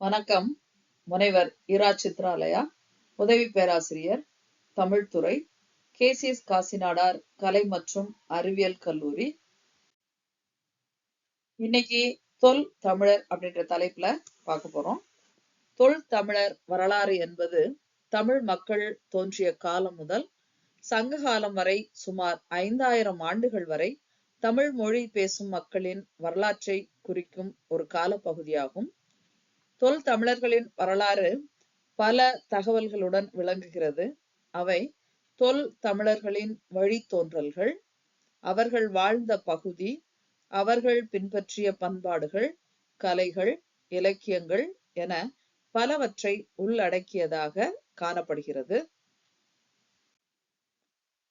வணக்கம் முனைவர் இரா சித்ராலயா உதவி பேராசிரியர் தமிழ்துறை கேசிஎஸ் காசிநாடார் கலை மற்றும் அறிவியல் கல்லூரி. இன்னைக்கு தொல் தமிழர் அப்படின்ற தலைப்புல பார்க்க போறோம். தொல் தமிழர் வரலாறு என்பது தமிழ் மக்கள் தோன்றிய காலம் முதல் சங்க காலம் வரை சுமார் ஐந்தாயிரம் ஆண்டுகள் வரை தமிழ் மொழி பேசும் மக்களின் வரலாற்றை குறிக்கும் ஒரு காலப்பகுதியாகும். தொல் தமிழர்களின் வரலாறு பல தகவல்களுடன் விளங்குகிறது. அவை தொல் தமிழர்களின் வழித்தோன்றல்கள் அவர்கள் வாழ்ந்த பகுதி அவர்கள் பின்பற்றிய பண்பாடுகள் கலைகள் இலக்கியங்கள் என பலவற்றை உள்ளடக்கியதாக காணப்படுகிறது.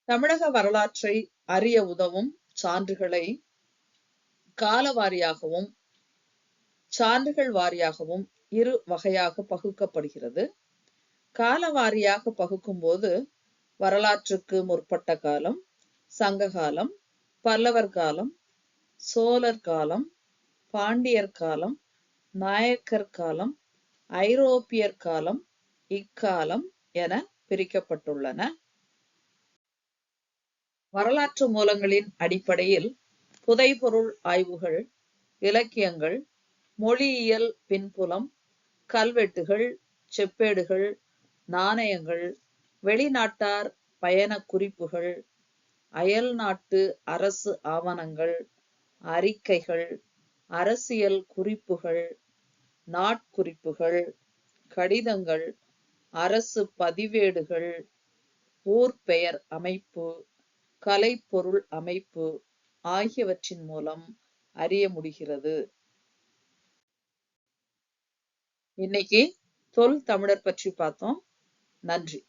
தமிழக வரலாற்றை அறிய உதவும் சான்றுகளை காலவாரியாகவும் சான்றுகள் வாரியாகவும் இரு வகையாக பகுக்கப்படுகிறது. கால வாரியாக பகுக்கும்போது வரலாற்றுக்கு முற்பட்ட காலம் சங்க காலம் பல்லவர் காலம் சோழர் காலம் பாண்டியர் காலம் நாயக்கர் காலம் ஐரோப்பியர் காலம் இக்காலம் என பிரிக்கப்பட்டுள்ளன. வரலாற்று மூலங்களின் அடிப்படையில் புதைபொருள் ஆய்வுகள் இலக்கியங்கள் மொழியியல் பின்புலம் கல்வெட்டுகள் செப்பேடுகள் நாணயங்கள் வெளிநாட்டார் பயண குறிப்புகள் அயல் நாட்டு அரசு ஆவணங்கள் அறிக்கைகள் அரசியல் குறிப்புகள் நாட்குறிப்புகள் கடிதங்கள் அரசு பதிவேடுகள் ஊர் பெயர் அமைப்பு கலைப்பொருள் அமைப்பு ஆகியவற்றின் மூலம் அறிய முடிகிறது. இன்னைக்கு தொல் தமிழர் பற்றி பார்த்தோம். நன்றி.